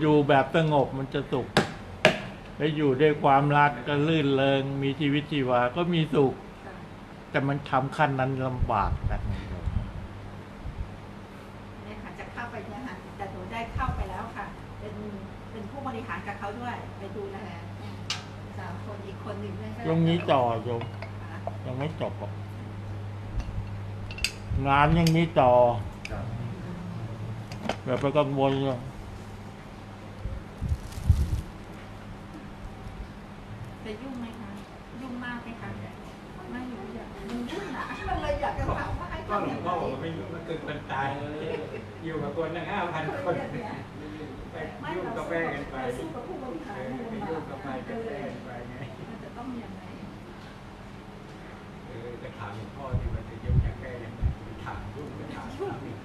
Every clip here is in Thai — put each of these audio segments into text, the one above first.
อยู่แบบสงบมันจะสุข และอยู่ด้วยความรักก็ลื่นเริงมีชีวิตชีวาก็มีสุขค่ะแต่มันทำขั้นนั้นลำบากนะเนี่ยค่ะจะเข้าไปเนี่ยค่ะแต่หนูได้เข้าไปแล้วค่ะ เป็นเป็นผู้บริหารกับเขาด้วย ไปดูแลสามคนอีกคนหนึ่งเนี่ยก็ตรงนี้ต่อโยมค่ะยังไม่จบหรอกงานยังมีต่อครับอย่าไปกังวลเลย จะยุ่งไหมคะ ยุ่งมากไหมคะ ไม่รู้อยากมันยุ่งนะมันเลยอยากจะถามว่าให้ก็ทำหลวยังงพ่อไงบอกว่าไม่ยุ่งมันเกินมันตายเลยอยู่กับคนตั้งห้าพันคนไปไม่ยุ่งเรากาแฟกันไปสู้กับผู้บริหารเออเนี่ยไปลำบายุ่งกกาแฟกันไปไปไงมันจะต้องยังไงเออจะถามหลวงพ่อที่มันจะยุ่งกาแฟยังไงไปถามยุ่งไปถามถามอีก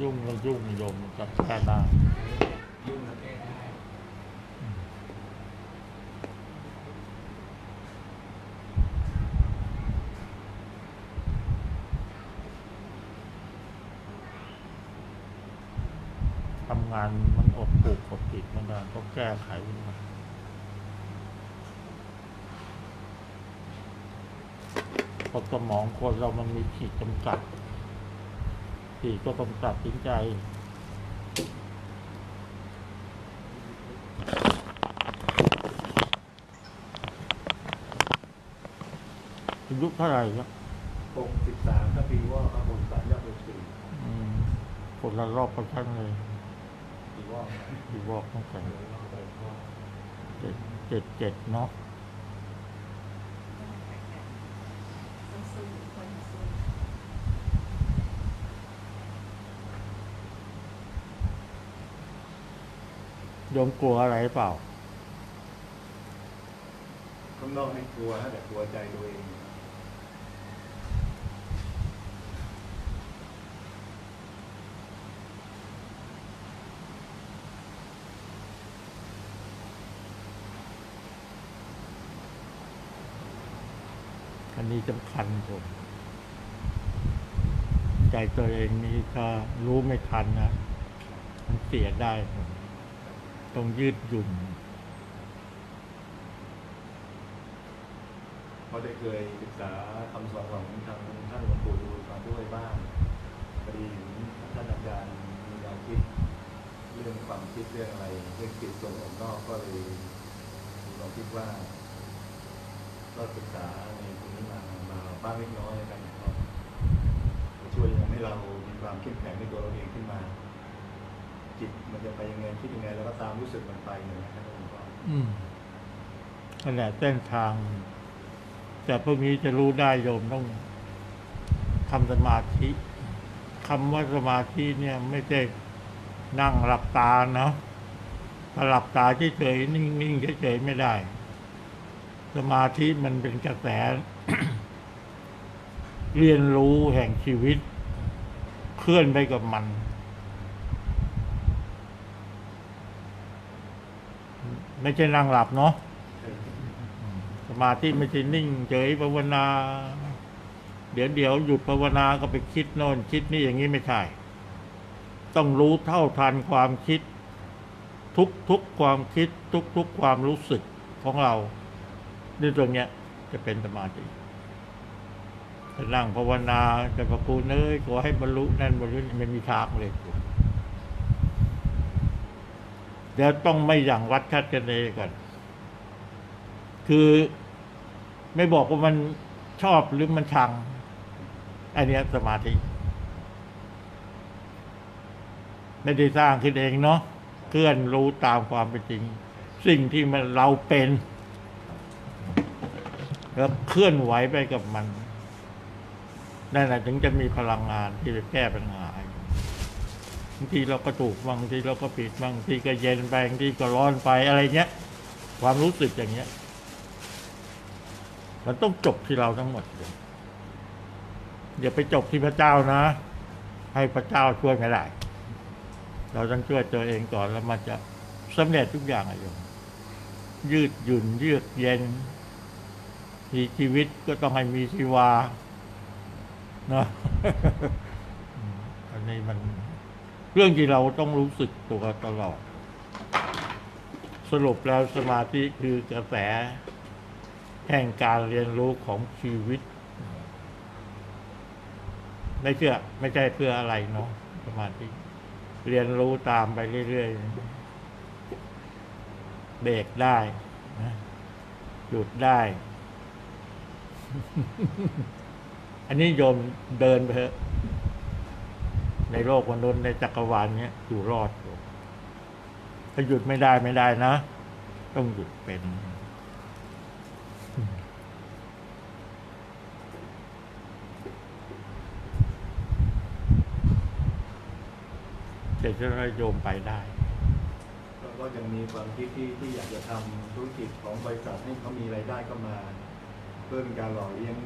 ยุ่งก็ยุ่งโยมมันจะแค่ได้ยุ่งกาแฟได้ งานมันอดปลูกอดติดไม่ได้ต้องแก้ไขมันเพราะสมองคนเรามันมีขีดจำกัดขีดก็ต้องตัดสินใจอายุเท่าไหร่ครับหกสิบสามถ้าปีว่าครับผมสามยอดเป็นสี่อืมคนละรอบประชันเลย ปีวอกตั้งแต่เจ็ดเจ็ดเจ็ดเนาะต้องสู้คนสู้โยมกลัวอะไรเปล่า ข้างนอกไม่กลัวนะแต่กลัวใจตัวเอง อันนี้สำคัญผม ใจตัวเองนี่ถ้ารู้ไม่ทันนะ มันเสียได้ผมต้องยืดหยุ่นเพราะได้เคยศึกษาคำสอนของทางท่านหลวงปู่ดูมาด้วยบ้างพอดีท่านอาจารย์มีแนวคิดเรื่องความคิดเรื่องอะไรเรื่องจิตส่วนออกนอกก็เลยมีความคิดว่า ก็ศึกษาในตรงนี้มามา บ้างเล็กน้อยกันก็ช่วยทำให้เรามีความเข้มแข็งในตัวเราเองขึ้นมา จิตมันจะไปยังไงคิดยังไงเราก็ตามรู้สึกมันไปอย่างนี้ครับหลวงพ่ออืมนั่นแหละเส้นทาง แต่พวกนี้จะรู้ได้โยมต้องทำสมาธิคำว่าสมาธิเนี่ย ไม่ใช่นั่งหลับตาเนาะถ้าหลับตาเฉยๆนิ่งๆเฉยๆไม่ได้ สมาธิมันเป็นกระแส เรียนรู้แห่งชีวิต เคลื่อนไปกับมัน ไม่ใช่นั่งหลับเนาะสมาธิไม่ใช่นิ่งเฉยภาวนา เดี๋ยวเดี๋ยวหยุดภาวนาก็ไปคิดโน่นคิดนี่อย่างนี้ไม่ใช่ ต้องรู้เท่าทันความคิด ทุกทุกความคิด ทุกทุกความรู้สึกของเราในตรงเนี้ยจะเป็นสมาธิ นั่งภาวนาจะพระคุณเอ้ยขอให้บรรลุนั่นบรรลุนี่ไม่มีทางเลยเดี๋ยวต้องไม่อย่างวัดคัดกันเองก่อน คือไม่บอกว่ามันชอบหรือมันชัง อันเนี้ยสมาธิ ไม่ได้สร้างขึ้นเองเนาะเคลื่อนรู้ตามความเป็นจริง สิ่งที่มันเราเป็น แล้วเคลื่อนไหวไปกับมัน นั่นแหละถึงจะมีพลังงานที่จะแก้ปัญหาบางทีเราก็ถูกบางทีเราก็ผิดบางทีก็เย็นไปบางทีก็ร้อนไปอะไรเงี้ย ความรู้สึกอย่างเงี้ย มันต้องจบที่เราทั้งหมดเลยอย่าไปจบที่พระเจ้านะ ให้พระเจ้าช่วยไม่ได้เราต้องช่วยตัวเองก่อนแล้วมันจะสำเร็จทุกอย่างอะโยมยืดหยุ่นเยือกเย็นมีชีวิตก็ต้องให้มีชีวา นะอันนี้มันเรื่องที่เราต้องรู้สึกตัวตลอด สรุปแล้วสมาธิคือกระแส แห่งการเรียนรู้ของชีวิต ไม่เชื่อไม่ใช่เพื่ออะไรเนาะสมาธิเรียนรู้ตามไปเรื่อยๆเบรกได้นะหยุดได้ อันนี้โยมเดินไปเถอะในโลกมนุษย์ในจักรวาลเนี้ยอยู่รอดอยู่ถ้าหยุดไม่ได้ไม่ได้นะ ต้องหยุดเป็น เดี๋ยวจะให้โยมไปได้แล้วก็ยังมีความคิดที่ที่อยากจะทำธุรกิจของบริษัทให้เขามีรายได้เข้ามา เพื่อเป็นการหล่อเลี้ยง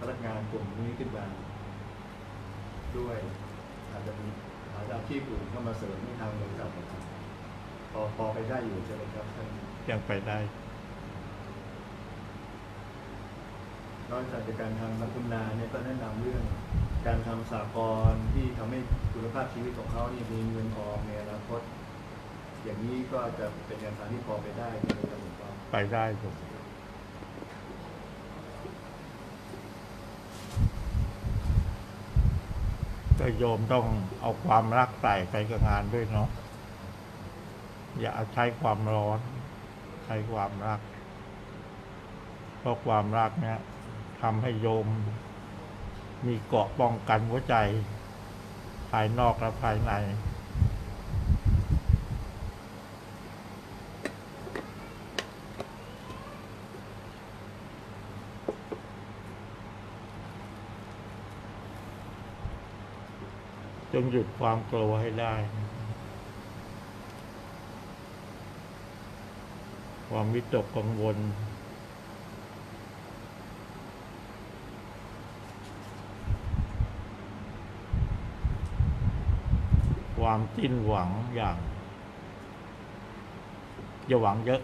พนักงานกลุ่มนี้ขึ้นมา ด้วย อาจจะมีอาจจะอาชีพอื่นเข้ามาเสริมในทางบริษัทนะครับพอพอไปได้อยู่ใช่ไหมครับท่านยังไปได้ นอกจากการทำนักคุณนาเนี่ยก็แนะนำเรื่อง การทำสากลที่ทำให้คุณภาพชีวิตของเขานี่มีเงินออมในอนาคตอย่างนี้ก็จะเป็นแนวทางที่พอไปได้ในระดับของไปได้โย จะโยมต้องเอาความรักใส่ไปกับงานด้วยเนาะอย่าใช้ความร้อน ใช้ความรัก เพราะความรักเนี่ยทำให้โยม มีเกราะป้องกันหัวใจ ภายนอกและภายใน งหยุดความกลัวให้ได้ ความวิตกกังวล ความสิ้นหวังอย่างอย่าหวังเยอะ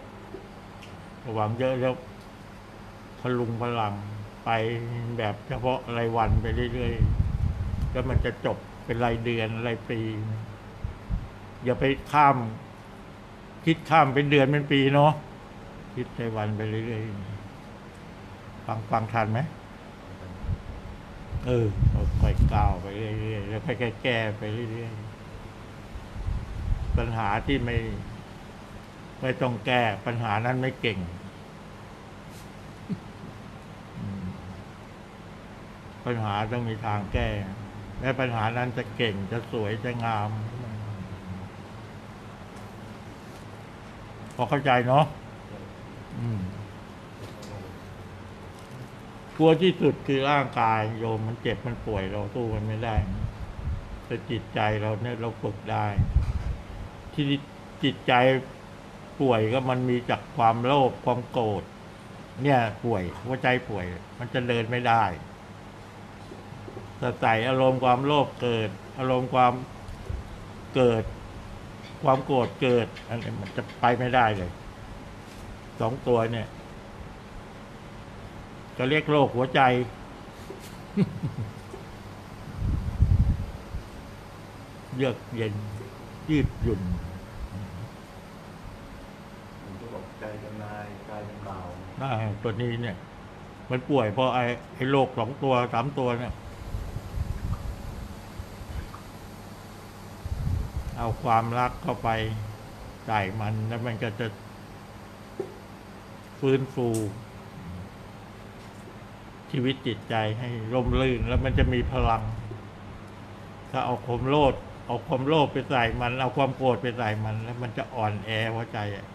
อย่าหวังเยอะแล้วพลุงพลังไปแบบเฉพาะรายวันไปเรื่อยๆ แล้วมันจะจบ เป็นรายเดือนรายปี อย่าไปข้าม คิดข้ามเป็นเดือนเป็นปีเนาะคิดในวันไปเรื่อยๆฟังฟังทันไหมเออค่อยก้าวไปเรื่อยๆแล้วค่อยแก้ไปเรื่อยๆปัญหาที่ไม่ไม่ต้องแก้ปัญหานั้นไม่เก่งปัญหาต้องมีทางแก้ แม้ปัญหานั้นจะเก่งจะสวยจะงาม พอเข้าใจเนาะกลัวที่สุดคือร่างกายโยมมันเจ็บมันป่วยเราสู้มันไม่ได้แต่จิตใจเราเนี่ยเราฝึกได้ ที่จิตใจป่วยก็มันมีจากความโลภความโกรธเนี่ยป่วยหัวใจป่วย มันจะเดินไม่ได้ แต่ใส่อารมณ์ความโลภเกิด อารมณ์ความเกิด ความโกรธเกิดอันนี้มันจะไปไม่ได้เลยสองตัวเนี่ยก็เรียกโรคหัวใจ เยือกเย็นยืดหยุ่นผมก็บอกใจเป็นนายกายเป็นบ่าวอ่าตัวนี้เนี่ย มันป่วยเพราะไอ้ไอ้โรคสองตัวสามตัวเนี่ย เอาความรักเข้าไปใส่มันแล้วมันก็จะฟื้นฟู ชีวิตจิตใจให้ร่มรื่น แล้วมันจะมีพลัง ถ้าเอาความโลภเอาความโลภไปใส่มัน เอาความโกรธไปใส่มัน แล้วมันจะอ่อนแอหัวใจอะ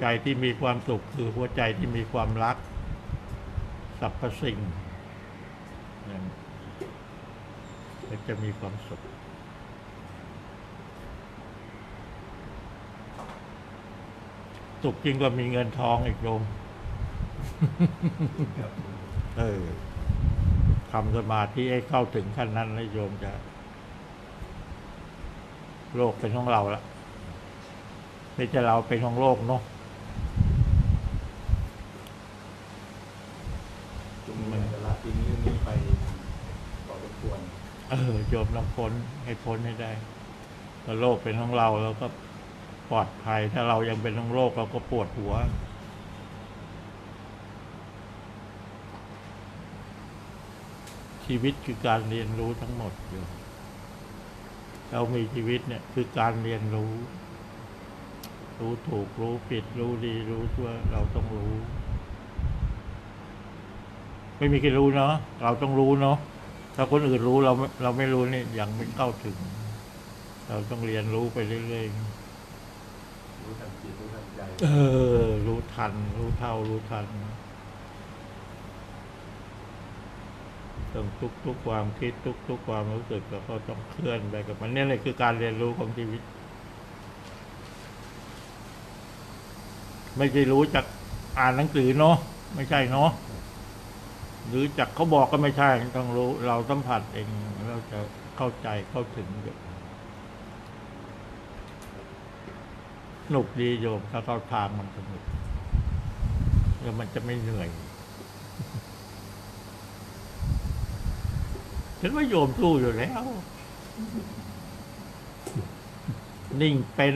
ใจที่มีความสุขคือหัวใจที่มีความรัก สรรพสิ่งนั่นมันจะมีความสุขสุขจริงกว่ามีเงินทองอีกโยมเออทำสมาธิให้เข้าถึงขั้นนั้นแล้วโยมจะ โลกเป็นของเราละไม่ใช่เราเป็นของโลกเนาะ จุงมันจะละ ทิ้งเรื่องนี้ไปพอสมควรเออโยมต้องพ้นให้พ้นให้ได้ถ้าโลกเป็นของเราเราก็ปลอดภัย ถ้าเรายังเป็นของโลกเราก็ปวดหัว ชีวิตคือการเรียนรู้ทั้งหมดอยู่เรามีชีวิตเนี่ยคือการเรียนรู้ รู้ถูกรู้ผิดรู้ดีรู้ชั่วเราต้องรู้ ไม่มีใครรู้เนาะเราต้องรู้เนาะถ้าคนอื่นรู้เราไม่เราไม่รู้นี่ยังไม่เข้าถึง เราต้องเรียนรู้ไปเรื่อยรู้ทันจิตรู้ทันใจๆเออ รู้ทัน รู้เท่ารู้ทันต้องทุกทุกๆความคิดทุกทุกๆความรู้สึกแล้วก็ต้องเคลื่อนไปกับมันเนี่ยเลยคือการเรียนรู้ของชีวิต ไม่ใช่รู้จากอ่านหนังสือเนาะไม่ใช่เนาะ หรือจากเขาบอกก็ไม่ใช่ต้องรู้ เราสัมผัสเองเราจะเข้าใจเข้าถึงเยอะสนุกดีโยมถ้าเข้าทางมันสนุกแล้วมันจะไม่เหนื่อยฉันว่าโยมสู้อยู่แล้ว นิ่งเป็น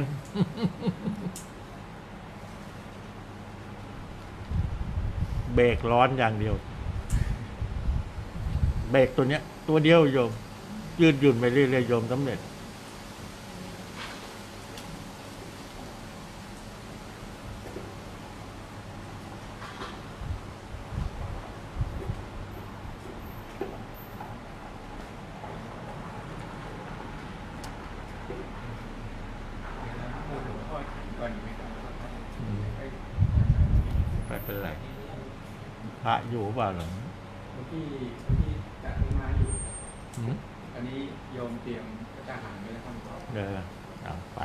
เบรกร้อนอย่างเดียว เบรกตัวเนี้ย ตัวเดียวโยม ยืดหยุ่นไปเรื่อยๆโยมสำเร็จไหมครับไม่เป็นไรพระอยู่เปล่าหรอเมื่อ อันนี้โยมเตรียมพระทหารไว้แล้วครับเดินเอาไป